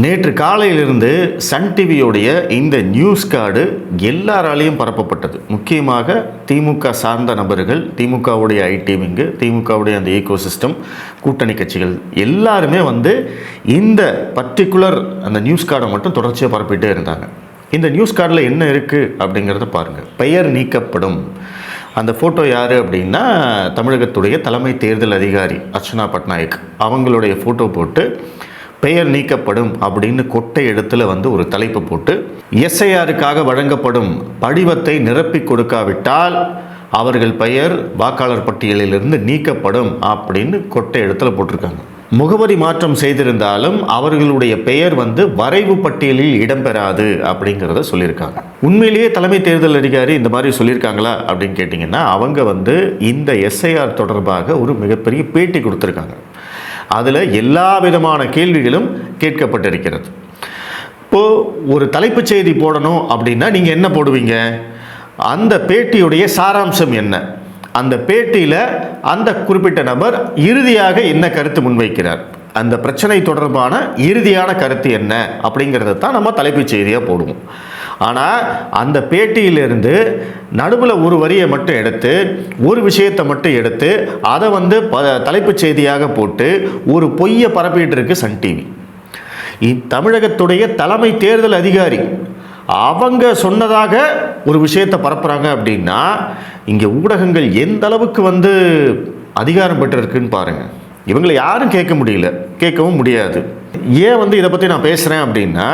நேற்று காலையிலிருந்து சன் டிவியோடைய இந்த நியூஸ் கார்டு எல்லாராலையும் பரப்பப்பட்டது. முக்கியமாக திமுக சார்ந்த நபர்கள் திமுகவுடைய ஐடி விங்கு திமுகவுடைய அந்த ஈகோ சிஸ்டம் கூட்டணி கட்சிகள் எல்லாருமே வந்து இந்த பர்டிகுலர் அந்த நியூஸ் கார்டை மட்டும் தொடர்ச்சியாக பரப்பிட்டே இருந்தாங்க. இந்த நியூஸ் கார்டில் என்ன இருக்குது அப்படிங்கிறத பாருங்கள் பெயர் நீக்கப்படும். அந்த ஃபோட்டோ யார் அப்படின்னா தமிழகத்துடைய தலைமை தேர்தல் அதிகாரி அர்ச்சனா பட்நாயக். அவங்களுடைய ஃபோட்டோ போட்டு பெயர் நீக்கப்படும் அப்படின்னு கொட்டை இடத்துல வந்து ஒரு தலைப்பு போட்டு எஸ்ஐஆருக்காக வழங்கப்படும் படிவத்தை நிரப்பி கொடுக்காவிட்டால் அவர்கள் பெயர் வாக்காளர் பட்டியலிலிருந்து நீக்கப்படும் அப்படின்னு கொட்டை இடத்துல போட்டிருக்காங்க. முகவரி மாற்றம் செய்திருந்தாலும் அவர்களுடைய பெயர் வந்து வரைவு பட்டியலில் இடம்பெறாது அப்படிங்கிறத சொல்லியிருக்காங்க. உண்மையிலேயே தலைமை தேர்தல் அதிகாரி இந்த மாதிரி சொல்லியிருக்காங்களா அப்படின்னு கேட்டிங்கன்னா அவங்க வந்து இந்த எஸ்ஐஆர் தொடர்பாக ஒரு மிகப்பெரிய பேட்டி கொடுத்துருக்காங்க. அதில் எல்லா விதமான கேள்விகளும் கேட்கப்பட்டிருக்கிறது. இப்போது ஒரு தலைப்புச் செய்தி போடணும் அப்படின்னா நீங்கள் என்ன போடுவீங்க? அந்த பேட்டியுடைய சாராம்சம் என்ன? அந்த பேட்டியில் அந்த குறிப்பிட்ட நபர் இறுதியாக என்ன கருத்து முன்வைக்கிறார்? அந்த பிரச்சனை தொடர்பான இறுதியான கருத்து என்ன? அப்படிங்கிறத தான் நம்ம தலைப்புச் செய்தியாக போடுவோம். ஆனால் அந்த பேட்டியிலிருந்து நடுவில் ஒரு வரியை மட்டும் எடுத்து ஒரு விஷயத்தை மட்டும் எடுத்து அதை வந்து ப தலைப்புச் செய்தியாக போட்டு ஒரு பொய்யை பரப்பிட்டு இருக்கு சன் டிவி தமிழகத்துடைய தலைமை தேர்தல் அதிகாரி அவங்க சொன்னதாக ஒரு விஷயத்தை பரப்புகிறாங்க அப்படின்னா இங்கே ஊடகங்கள் எந்த அளவுக்கு வந்து அதிகாரம் பெற்றிருக்குன்னு பாருங்கள் இவங்களை யாரும் கேட்க முடியல கேட்கவும் முடியாது. ஏன் வந்து இதை பற்றி நான் பேசுகிறேன் அப்படின்னா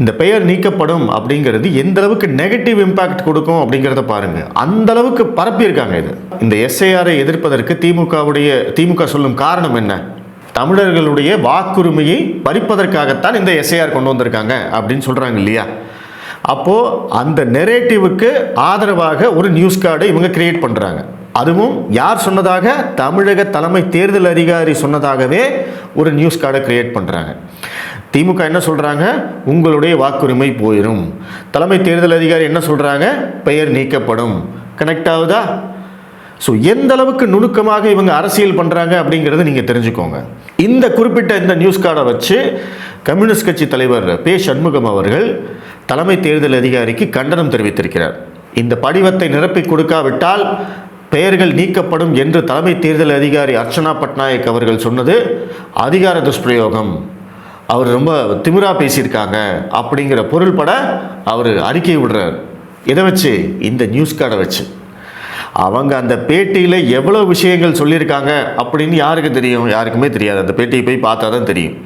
இந்த பெயர் நீக்கப்படும் அப்படிங்கிறது எந்த அளவுக்கு நெகட்டிவ் இம்பேக்ட் கொடுக்கும் அப்படிங்கிறத பாருங்க. அந்த அளவுக்கு பரப்பியிருக்காங்க இது. இந்த எஸ்ஐஆரை எதிர்ப்பதற்கு திமுகவுடைய திமுக சொல்லும் காரணம் என்ன? தமிழர்களுடைய வாக்குரிமையை பறிப்பதற்காகத்தான் இந்த எஸ்ஐஆர் கொண்டு வந்திருக்காங்க அப்படின்னு சொல்கிறாங்க இல்லையா? அப்போது அந்த நெரேட்டிவுக்கு ஆதரவாக ஒரு நியூஸ் கார்டை இவங்க கிரியேட் பண்ணுறாங்க அதுவும் யார் சொன்னதாக? தமிழக தலைமை தேர்தல் அதிகாரி சொன்னதாகவே ஒரு நியூஸ் கார்டை கிரியேட் பண்ணுறாங்க திமுக என்ன சொல்கிறாங்க உங்களுடைய வாக்குரிமை போயிடும் தலைமை தேர்தல் அதிகாரி என்ன சொல்கிறாங்க பெயர் நீக்கப்படும். கனெக்ட் ஆகுதா ஸோ எந்த அளவுக்கு நுணுக்கமாக இவங்க அரசியல் பண்ணுறாங்க அப்படிங்கிறத நீங்கள் தெரிஞ்சுக்கோங்க. இந்த குறிப்பிட்ட இந்த நியூஸ் கார்டை வச்சு கம்யூனிஸ்ட் கட்சி தலைவர் பே. சண்முகம் அவர்கள் தலைமை தேர்தல் அதிகாரிக்கு கண்டனம் தெரிவித்திருக்கிறார். இந்த படிவத்தை நிரப்பி கொடுக்காவிட்டால் பெயர்கள் நீக்கப்படும் என்று தலைமை தேர்தல் அதிகாரி அர்ச்சனா பட்நாயக் அவர்கள் சொன்னது அதிகார துஷ்பிரயோகம். அவர் ரொம்ப திமிரா பேசியிருக்காங்க அப்படிங்கிற பொருள்பட அவர் அறிக்கை விடுறார். இதை வச்சு? இந்த நியூஸ் கார்டை வச்சு. அவங்க அந்த பேட்டியில் எவ்வளோ விஷயங்கள் சொல்லியிருக்காங்க அப்படின்னு யாருக்கு தெரியும்? யாருக்குமே தெரியாது. அந்த பேட்டியை போய் பார்த்தா தான் தெரியும்.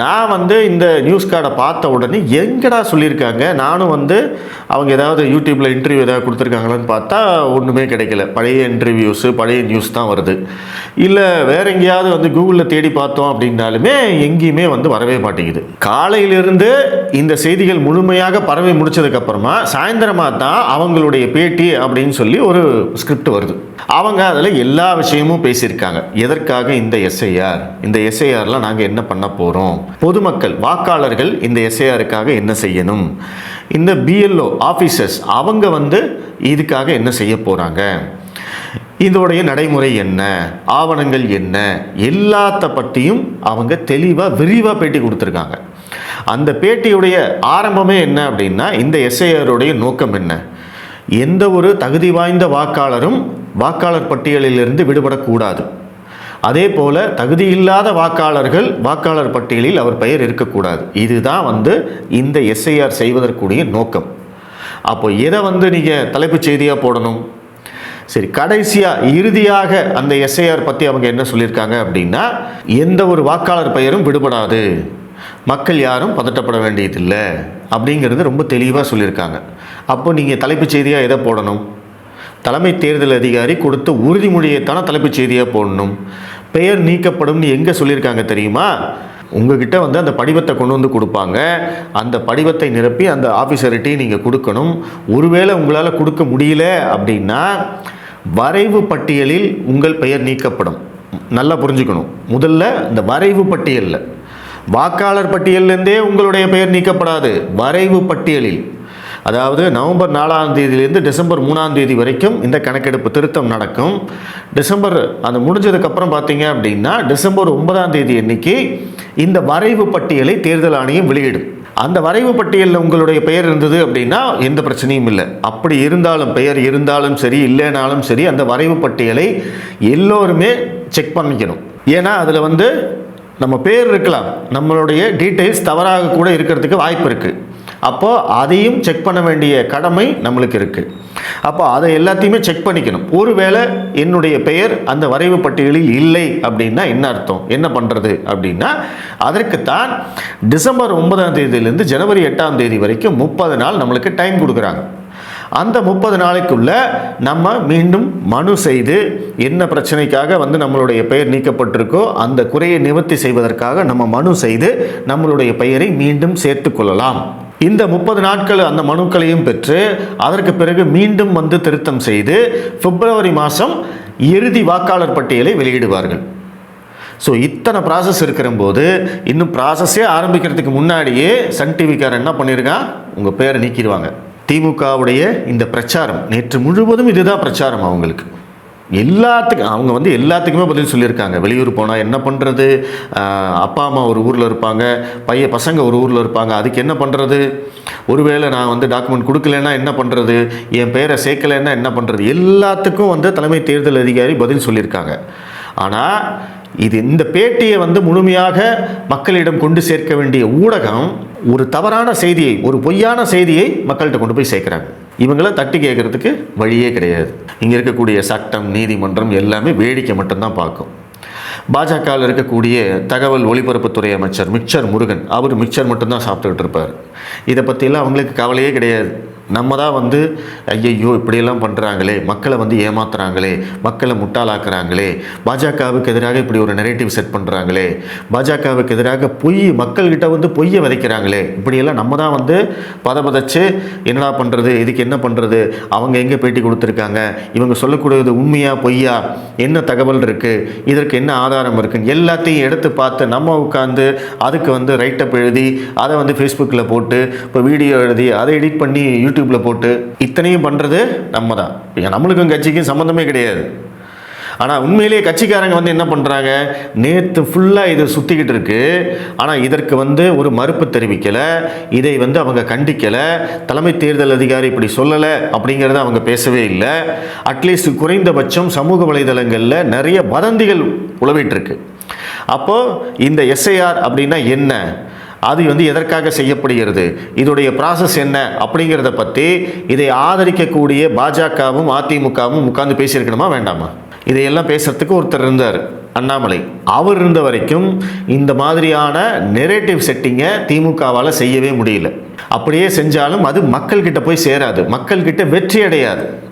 நான் வந்து இந்த நியூஸ் கார்டை பார்த்த உடனே எங்கடா சொல்லியிருக்காங்க? நானும் வந்து அவங்க ஏதாவது யூடியூப்பில் இன்டர்வியூ ஏதாவது கொடுத்துருக்காங்களான்னு பார்த்தா ஒன்றுமே கிடைக்கல. பழைய இன்டர்வியூஸு பழைய நியூஸ் தான் வருது. இல்லை வேற எங்கேயாவது வந்து கூகுளில் தேடி பார்த்தோம் அப்படின்னாலுமே எங்கேயுமே வந்து வரவே மாட்டேங்குது. காலையிலிருந்து இந்த செய்திகள் முழுமையாக பரவி முடிச்சதுக்கப்புறமா சாயந்தரமாக தான் அவங்களுடைய பேட்டி அப்படின்னு சொல்லி ஒரு ஸ்கிரிப்ட் வருது. அவங்க அதில் எல்லா விஷயமும் பேசியிருக்காங்க. எதற்காக இந்த எஸ்ஐஆர் இந்த எஸ்ஐஆரில் நாங்கள் என்ன பண்ண போகிறோம் பொதுமக்கள் வாக்காளர்கள் இந்த எஸ்ஐஆருக்காக என்ன செய்யணும்? இந்த பிஎல்ஓ ஆஃபீஸர்ஸ் அவங்க வந்து இதுக்காக என்ன செய்ய போகிறாங்க இதோடைய நடைமுறை என்ன? ஆவணங்கள் என்ன? எல்லாத்த பற்றியும் அவங்க தெளிவாக விரிவாக பேட்டி கொடுத்துருக்காங்க. அந்த பேட்டியுடைய ஆரம்பமே என்ன அப்படின்னா இந்த எஸ்ஐஆருடைய நோக்கம் என்ன? எந்த ஒரு தகுதி வாய்ந்த வாக்காளரும் வாக்காளர் பட்டியலிலிருந்து விடுபடக்கூடாது. அதே போல தகுதியில்லாத வாக்காளர்கள் வாக்காளர் பட்டியலில் அவர் பெயர் இருக்கக்கூடாது. இதுதான் வந்து இந்த எஸ்ஐஆர் செய்வதற்குரிய நோக்கம். அப்போ எதை வந்து நீங்கள் தலைப்புச் செய்தியாக போடணும்? சரி கடைசியாக இறுதியாக அந்த எஸ்ஐஆர் பற்றி அவங்க என்ன சொல்லியிருக்காங்க அப்படின்னா எந்த ஒரு வாக்காளர் பெயரும் விடுபடாது. மக்கள் யாரும் பதட்டப்பட வேண்டியதில்லை அப்படிங்கிறது ரொம்ப தெளிவாக சொல்லியிருக்காங்க. அப்போ நீங்கள் தலைப்புச் செய்தியாக எதை போடணும்? தலைமை தேர்தல் அதிகாரி கொடுத்த உறுதிமொழியைத்தானே தலைப்புச் செய்தியாக போடணும்? பெயர் நீக்கப்படும்னு எங்கே சொல்லியிருக்காங்க தெரியுமா? உங்ககிட்ட வந்து அந்த படிவத்தை கொண்டு வந்து கொடுப்பாங்க. அந்த படிவத்தை நிரப்பி அந்த ஆஃபீஸர்கிட்டையும் நீங்கள் கொடுக்கணும். ஒருவேளை உங்களால் கொடுக்க முடியல அப்படின்னா வரைவு பட்டியலில் உங்கள் பெயர் நீக்கப்படும். நல்லா புரிஞ்சுக்கணும். முதல்ல இந்த வரைவு பட்டியலில். வாக்காளர் பட்டியலிருந்தே உங்களுடைய பெயர் நீக்கப்படாது. வரைவு பட்டியலில். அதாவது நவம்பர் நாலாம் தேதியிலேருந்து டிசம்பர் மூணாம் தேதி வரைக்கும் இந்த கணக்கெடுப்பு திருத்தம் நடக்கும். டிசம்பர் அது முடிஞ்சதுக்கப்புறம் பார்த்தீங்க அப்படின்னா டிசம்பர் ஒன்பதாம் தேதி அன்னைக்கு இந்த வரைவு பட்டியலை தேர்தல் ஆணையம் வெளியிடும். அந்த வரைவு பட்டியலில் உங்களுடைய பெயர் இருந்தது அப்படின்னா எந்த பிரச்சனையும் இல்லை. அப்படி இருந்தாலும் பெயர் இருந்தாலும் சரி இல்லைனாலும் சரி அந்த வரைவு பட்டியலை எல்லோருமே செக் பண்ணிக்கணும். ஏன்னா அதில் வந்து நம்ம பேர் இருக்கலாம். நம்மளுடைய டீட்டெயில்ஸ் தவறாக கூட இருக்கிறதுக்கு வாய்ப்பு இருக்குது அப்போது அதையும் செக் பண்ண வேண்டிய கடமை நம்மளுக்கு இருக்குது அப்போ அதை எல்லாத்தையுமே செக் பண்ணிக்கணும். ஒருவேளை என்னுடைய பெயர் அந்த வரைவு பட்டியலில் இல்லை அப்படின்னா என்ன அர்த்தம்? என்ன பண்ணுறது அப்படின்னா அதற்குத்தான் டிசம்பர் ஒன்பதாம் தேதியிலேருந்து ஜனவரி எட்டாம் தேதி வரைக்கும் முப்பது நாள் நம்மளுக்கு டைம் கொடுக்குறாங்க. அந்த முப்பது நாளைக்குள்ள நம்ம மீண்டும் மனு செய்து என்ன பிரச்சனைக்காக வந்து நம்மளுடைய பெயர் நீக்கப்பட்டிருக்கோ அந்த குறையை நிவர்த்தி செய்வதற்காக நம்ம மனு செய்து நம்மளுடைய பெயரை மீண்டும் சேர்த்து கொள்ளலாம். இந்த முப்பது நாட்கள் அந்த மனுக்களையும் பெற்று அதற்கு பிறகு மீண்டும் வந்து திருத்தம் செய்து பிப்ரவரி மாதம் இறுதி வாக்காளர் பட்டியலை வெளியிடுவார்கள். ஸோ இத்தனை ப்ராசஸ் இருக்கிறபோது இன்னும் ப்ராசஸே ஆரம்பிக்கிறதுக்கு முன்னாடியே சன் டிவிக்காரன் என்ன பண்ணியிருக்கான் உங்கள் பேரை நீக்கிடுவாங்க. திமுகவுடைய இந்த பிரச்சாரம் நேற்று முழுவதும் இதுதான் பிரச்சாரம் அவங்களுக்கு. எல்லாத்துக்கும் அவங்க வந்து எல்லாத்துக்குமே பதில் சொல்லியிருக்காங்க. வெளியூர் போனால் என்ன பண்ணுறது அப்பா அம்மா ஒரு ஊரில் இருப்பாங்க. பையன் பசங்க ஒரு ஊரில் இருப்பாங்க. அதுக்கு என்ன பண்ணுறது ஒருவேளை நான் வந்து டாக்குமெண்ட் கொடுக்கலன்னா என்ன பண்ணுறது என் பேரை சேர்க்கலைன்னா என்ன பண்ணுறது எல்லாத்துக்கும் வந்து தலைமை தேர்தல் அதிகாரி பதில் சொல்லியிருக்காங்க. ஆனால் இது இந்த பேட்டியை வந்து முழுமையாக மக்களிடம் கொண்டு சேர்க்க வேண்டிய ஊடகம் ஒரு தவறான செய்தியை ஒரு பொய்யான செய்தியை மக்கள்கிட்ட கொண்டு போய் சேர்க்குறாங்க. இவங்கள தட்டி கேட்கறதுக்கு வழியே கிடையாது. இங்கே இருக்கக்கூடிய சட்டம் நீதிமன்றம் எல்லாமே வேடிக்கை மட்டும்தான் பார்க்கும். பாஜகவில் இருக்கக்கூடிய தகவல் ஒலிபரப்புத்துறை அமைச்சர் மிக்சர் முருகன் அவர் மிக்சர் மட்டும்தான் சாப்பிட்டுக்கிட்டு இருப்பார். இதை பற்றியெல்லாம் அவங்களுக்கு கவலையே கிடையாது. நம்ம தான் வந்து ஐயையோ இப்படியெல்லாம் பண்ணுறாங்களே மக்களை வந்து ஏமாத்துறாங்களே மக்களை முட்டாளாக்குறாங்களே பாஜகவுக்கு எதிராக இப்படி ஒரு நெரேட்டிவ் செட் பண்ணுறாங்களே பாஜகவுக்கு எதிராக பொய் மக்கள்கிட்ட வந்து பொய்யை விதைக்கிறாங்களே இப்படியெல்லாம் நம்ம தான் வந்து பதபதச்சு என்னடா பண்ணுறது இதுக்கு என்ன பண்ணுறது அவங்க எங்கே பேட்டி கொடுத்துருக்காங்க இவங்க சொல்லக்கூடியது உண்மையா பொய்யா என்ன தகவல் இருக்குது இதற்கு என்ன ஆதாரம் இருக்குன்னு எல்லாத்தையும் எடுத்து பார்த்து நம்ம உட்காந்து அதுக்கு வந்து ரைட்டப் எழுதி அதை வந்து ஃபேஸ்புக்கில் போட்டு இப்போ வீடியோ எழுதி அதை எடிட் பண்ணி யூடியூப்பில் போட்டு இத்தனையும் பண்ணுறது நம்ம தான் இப்போ நம்மளுக்கும் கட்சிக்கும் சம்மந்தமே கிடையாது. ஆனால் உண்மையிலேயே கட்சிக்காரங்க வந்து என்ன பண்ணுறாங்க நேற்று ஃபுல்லாக இது சுற்றிக்கிட்டு இருக்கு. ஆனால் இதற்கு வந்து ஒரு மறுப்பு தெரிவிக்கலை. இதை வந்து அவங்க கண்டிக்கலை. தலைமை தேர்தல் அதிகாரி இப்படி சொல்லலை அப்படிங்கிறத அவங்க பேசவே இல்லை. அட்லீஸ்ட் குறைந்தபட்சம் சமூக வலைதளங்களில் நிறைய வதந்திகள் உழவிட்டுருக்கு அப்போது இந்த எஸ்ஐஆர் அப்படின்னா என்ன? அது வந்து எதற்காக செய்யப்படுகிறது? இதோடைய ப்ராசஸ் என்ன? அப்படிங்கிறத பற்றி இதை ஆதரிக்கக்கூடிய பாஜகவும் அதிமுகவும் உட்கார்ந்து பேசியிருக்கணுமா வேண்டாமா? இதையெல்லாம் பேசுறதுக்கு ஒருத்தர் இருந்தார் அண்ணாமலை. அவர் இருந்த வரைக்கும் இந்த மாதிரியான நெரேட்டிவ் செட்டிங்கை திமுகவால் செய்யவே முடியல. அப்படியே செஞ்சாலும் அது மக்கள்கிட்ட போய் சேராது. மக்கள்கிட்ட வெற்றி அடையாது.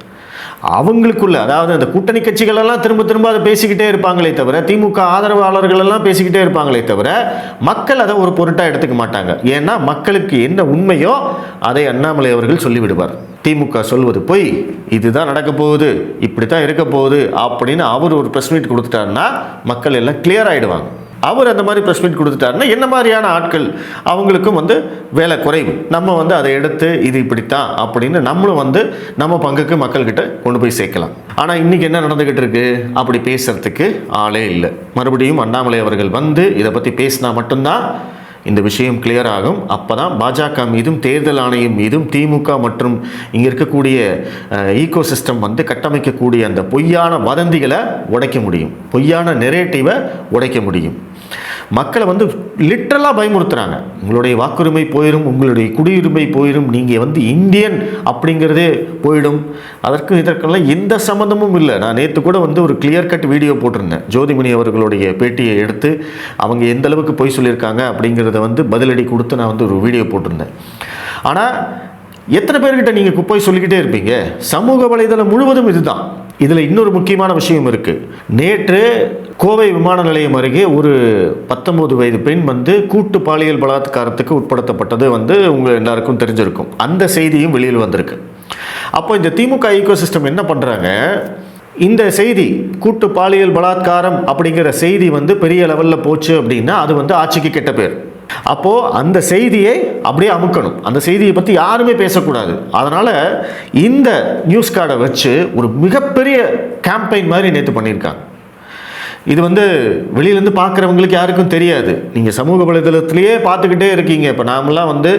அவங்களுக்குள்ள அதாவது அந்த கூட்டணி கட்சிகள் எல்லாம் திரும்ப திரும்ப அதை பேசிக்கிட்டே இருப்பாங்களே தவிர திமுக ஆதரவாளர்கள் எல்லாம் பேசிக்கிட்டே இருப்பாங்களே தவிர மக்கள் அதை ஒரு பொருட்டாக எடுத்துக்க மாட்டாங்க. ஏன்னா மக்களுக்கு என்ன உண்மையோ அதை அண்ணாமலை அவர்கள் சொல்லிவிடுவார். திமுக சொல்வது பொய் இதுதான் நடக்க போகுது இப்படி தான் இருக்க போகுது அப்படின்னு அவர் ஒரு ப்ரெஸ் மீட் கொடுத்துட்டாருன்னா மக்கள் எல்லாம் கிளியர் ஆகிடுவாங்க அவர் அந்த மாதிரி ப்ரெஸ் மீட் கொடுத்துட்டாருன்னா என்ன மாதிரியான ஆட்கள் அவங்களுக்கும் வந்து வேலை குறைவு நம்ம வந்து அதை எடுத்து இது இப்படித்தான் அப்படின்னு நம்மளும் வந்து நம்ம பங்குக்கு மக்கள்கிட்ட கொண்டு போய் சேர்க்கலாம். ஆனால் இன்றைக்கி என்ன நடந்துக்கிட்டு இருக்கு? அப்படி பேசுகிறதுக்கு ஆளே இல்லை. மறுபடியும் அண்ணாமலை அவர்கள் வந்து இதை பற்றி பேசினா மட்டும்தான் இந்த விஷயம் கிளியர் ஆகும். அப்போ தான் பாஜக மீதும் தேர்தல் ஆணையம் மீதும் திமுக மற்றும் இங்கே இருக்கக்கூடிய ஈகோ சிஸ்டம் வந்து கட்டமைக்கக்கூடிய அந்த பொய்யான வதந்திகளை உடைக்க முடியும். பொய்யான நெரேட்டிவை உடைக்க முடியும். மக்களை வந்து லிட்ரலாக பயமுறுத்துறாங்க. உங்களுடைய வாக்குரிமை போயிடும் உங்களுடைய குடியுரிமை போயிடும் நீங்கள் வந்து இந்தியன் அப்படிங்கிறதே போயிடும். அதற்கு இதற்கெல்லாம் எந்த சம்மந்தமும் இல்லை. நான் நேற்று கூட வந்து ஒரு கிளியர் கட் வீடியோ போட்டிருந்தேன். ஜோதிமணி அவர்களுடைய பேட்டியை எடுத்து அவங்க எந்த அளவுக்கு பொய் சொல்லியிருக்காங்க அப்படிங்கிறத வந்து பதிலடி கொடுத்து நான் வந்து ஒரு வீடியோ போட்டிருந்தேன். ஆனால் எத்தனை பேர்கிட்ட நீங்கள் குப்பை சொல்லிக்கிட்டே இருப்பீங்க? சமூக வலைதளம் முழுவதும் இதுதான். இதில் இன்னொரு முக்கியமான விஷயம் இருக்குது நேற்று கோவை விமான நிலையம் அருகே ஒரு பத்தொம்போது வயது பெண் வந்து கூட்டு பாலியல் பலாத்காரத்துக்கு உட்படுத்தப்பட்டது வந்து உங்கள் எல்லாருக்கும் தெரிஞ்சிருக்கும். அந்த செய்தியும் வெளியில் வந்திருக்கு. அப்போ இந்த திமுக ஈகோ சிஸ்டம் என்ன பண்ணுறாங்க இந்த செய்தி கூட்டு பாலியல் பலாத்காரம் அப்படிங்கிற செய்தி வந்து பெரிய லெவலில் போச்சு அப்படின்னா அது வந்து ஆட்சிக்கு கெட்ட பேர். அப்போது அந்த செய்தியை அப்படியே அமுக்கணும். அந்த செய்தியை பற்றி யாருமே பேசக்கூடாது. அதனால் இந்த நியூஸ் கார்டை வச்சு ஒரு மிகப்பெரிய கேம்பெயின் மாதிரி நேற்று பண்ணியிருக்காங்க. இது வந்து வெளியிலேருந்து பார்க்குறவங்களுக்கு யாருக்கும் தெரியாது. நீங்கள் சமூக வலைதளத்திலேயே பார்த்துக்கிட்டே இருக்கீங்க. இப்போ நாமெல்லாம் வந்து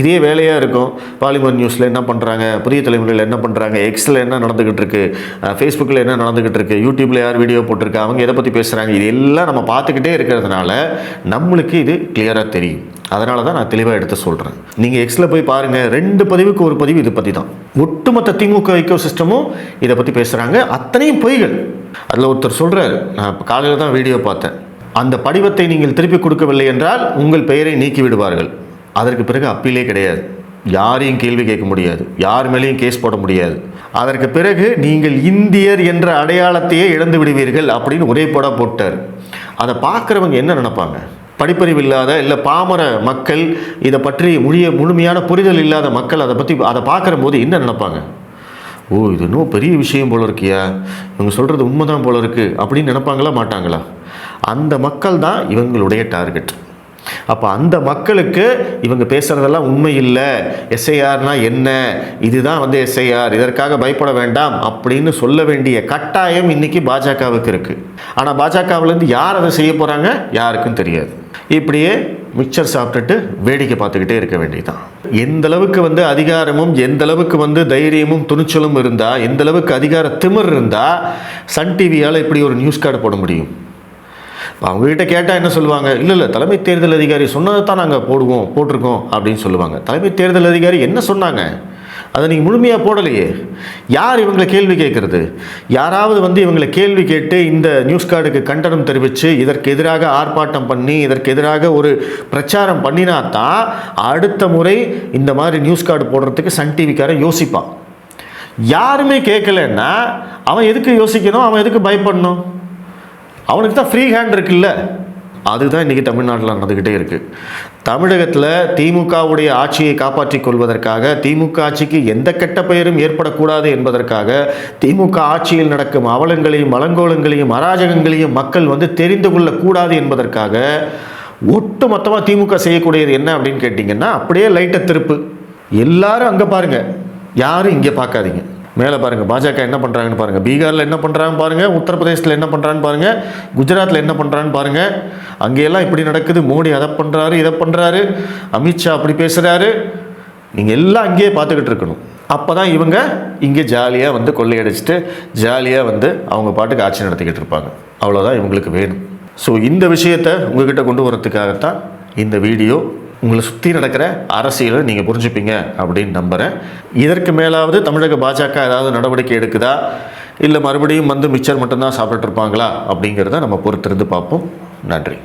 இதே வேலையாக இருக்கும். பாலிமர் நியூஸில் என்ன பண்ணுறாங்க புதிய தலைமுறையில் என்ன பண்ணுறாங்க எக்ஸில் என்ன நடந்துக்கிட்டு இருக்கு ஃபேஸ்புக்கில் என்ன நடந்துக்கிட்டு இருக்கு யூடியூப்பில் யார் வீடியோ போட்டிருக்கா? அவங்க எதை பற்றி பேசுகிறாங்க இது எல்லாம் நம்ம பார்த்துக்கிட்டே இருக்கிறதுனால நம்மளுக்கு இது கிளியராக தெரியும். அதனால தான் நான் தெளிவாக எடுத்து சொல்கிறேன் நீங்கள் எக்ஸில் போய் பாருங்கள் ரெண்டு பதிவுக்கு ஒரு பதிவு இது பற்றி தான் ஒட்டுமொத்த திமுக ஐக்கோ சிஸ்டமும் இதை பற்றி பேசுகிறாங்க அத்தனையும் பொய்கள். அதில் ஒருத்தர் சொல்கிறார் நான் இப்போ காலையில் தான் வீடியோ பார்த்தேன். அந்த படிவத்தை நீங்கள் திருப்பி கொடுக்கவில்லை என்றால் உங்கள் பெயரை நீக்கி விடுவார்கள். அதற்கு பிறகு அப்பீலே கிடையாது. யாரையும் கேள்வி கேட்க முடியாது. யார் மேலேயும் கேஸ் போட முடியாது. அதற்கு பிறகு நீங்கள் இந்தியர் என்ற அடையாளத்தையே இழந்து விடுவீர்கள் அப்படின்னு ஒரே போட போட்டார். அதை பார்க்குறவங்க என்ன நினைப்பாங்க? படிப்பறிவு இல்லாத இல்லை பாமர மக்கள் இதை பற்றி முழிய முழுமையான புரிதல் இல்லாத மக்கள் அதை பற்றி அதை பார்க்குற போது என்ன நினைப்பாங்க? ஓ இது இன்னும் பெரிய விஷயம் போல இருக்கியா. இவங்க சொல்கிறது உண்மைதான் போல இருக்குது அப்படின்னு நினைப்பாங்களா மாட்டாங்களா? அந்த மக்கள் தான் இவங்களுடைய டார்கெட். அப்போ அந்த மக்களுக்கு இவங்க பேசுகிறதெல்லாம் உண்மை இல்லை எஸ்ஐஆர்னா என்ன? இதுதான் வந்து எஸ்ஐஆர். இதற்காக பயப்பட வேண்டாம் அப்படின்னு சொல்ல வேண்டிய கட்டாயம் இன்னைக்கு பாஜகவுக்கு இருக்குது ஆனால் பாஜகவிலேருந்து யார் அதை செய்ய போகிறாங்க யாருக்கும் தெரியாது. இப்படியே மிக்சர் சாப்பிட்டுட்டு வேடிக்கை பார்த்துக்கிட்டே இருக்க வேண்டியதுதான். எந்த அளவுக்கு வந்து அதிகாரமும் எந்த அளவுக்கு வந்து தைரியமும் துணிச்சலும் இருந்தால் எந்த அளவுக்கு அதிகார திமிர் இருந்தால் சன் டிவியால் இப்படி ஒரு நியூஸ் கார்டு போட முடியும். அவங்ககிட்ட கேட்டால் என்ன சொல்லுவாங்க? இல்லை இல்லை தலைமை தேர்தல் அதிகாரி சொன்னதை தான் நாங்கள் போடுவோம் போட்டிருக்கோம் அப்படின்னு சொல்லுவாங்க. தலைமை தேர்தல் அதிகாரி என்ன சொன்னாங்க? அதை நீங்கள் முழுமையாக போடலையே. யார் இவங்களை கேள்வி கேட்குறது? யாராவது வந்து இவங்களை கேள்வி கேட்டு இந்த நியூஸ் கார்டுக்கு கண்டனம் தெரிவித்து இதற்கு எதிராக ஆர்ப்பாட்டம் பண்ணி இதற்கு எதிராக ஒரு பிரச்சாரம் பண்ணினா தான் அடுத்த முறை இந்த மாதிரி நியூஸ் கார்டு போடுறதுக்கு சன் டிவிக்காரன் யோசிப்பான். யாருமே கேட்கலன்னா அவன் எதுக்கு யோசிக்கணும்? அவன் எதுக்கு பயப்படணும்? அவனுக்கு தான் ஃப்ரீ ஹேண்ட் இருக்குல்ல? அதுதான் இன்றைக்கி தமிழ்நாட்டில் நடந்துக்கிட்டே இருக்குது தமிழகத்தில் திமுகவுடைய ஆட்சியை காப்பாற்றிக் கொள்வதற்காக திமுக ஆட்சிக்கு எந்த கெட்ட பெயரும் ஏற்படக்கூடாது என்பதற்காக திமுக ஆட்சியில் நடக்கும் அவலங்களையும் அலங்கோலங்களையும் அராஜகங்களையும் மக்கள் வந்து தெரிந்து கொள்ளக்கூடாது என்பதற்காக ஒட்டு மொத்தமாக திமுக செய்யக்கூடியது என்ன அப்படின்னு கேட்டிங்கன்னா அப்படியே லைட்டை திருப்பு. எல்லாரும் அங்கே பாருங்கள் யாரும் இங்கே பார்க்காதீங்க. மேலே பாருங்கள் பாஜக என்ன பண்ணுறாங்கன்னு பாருங்கள் பீகாரில் என்ன பண்ணுறாங்க பாருங்கள் உத்தரப்பிரதேசத்தில் என்ன பண்ணுறான்னு பாருங்கள் குஜராத்தில் என்ன பண்ணுறான்னு பாருங்கள் அங்கேயெல்லாம் இப்படி நடக்குது மோடி அதை பண்ணுறாரு இதை பண்ணுறாரு அமித்ஷா அப்படி பேசுகிறாரு நீங்கள் எல்லாம் அங்கேயே பார்த்துக்கிட்டு இருக்கணும். அப்போ தான் இவங்க இங்கே ஜாலியாக வந்து கொள்ளையடிச்சிட்டு ஜாலியாக வந்து அவங்க பாட்டுக்கு ஆட்சி நடத்திக்கிட்டு இருப்பாங்க. அவ்வளோதான் இவங்களுக்கு வேணும். ஸோ இந்த விஷயத்தை உங்ககிட்ட கொண்டு வரத்துக்காகத்தான் இந்த வீடியோ உங்களை சுற்றி நடக்கிற அரசியலை நீங்கள் புரிஞ்சுப்பீங்க அப்படின்னு நம்புகிறேன் இதற்கு மேலாவது தமிழக பாஜக ஏதாவது நடவடிக்கை எடுக்குதா? இல்லை மறுபடியும் வந்து மிச்சர் மட்டும்தான் சாப்பிட்டுருப்பாங்களா அப்படிங்கிறத நம்ம பொறுத்திருந்து பார்ப்போம். நன்றி.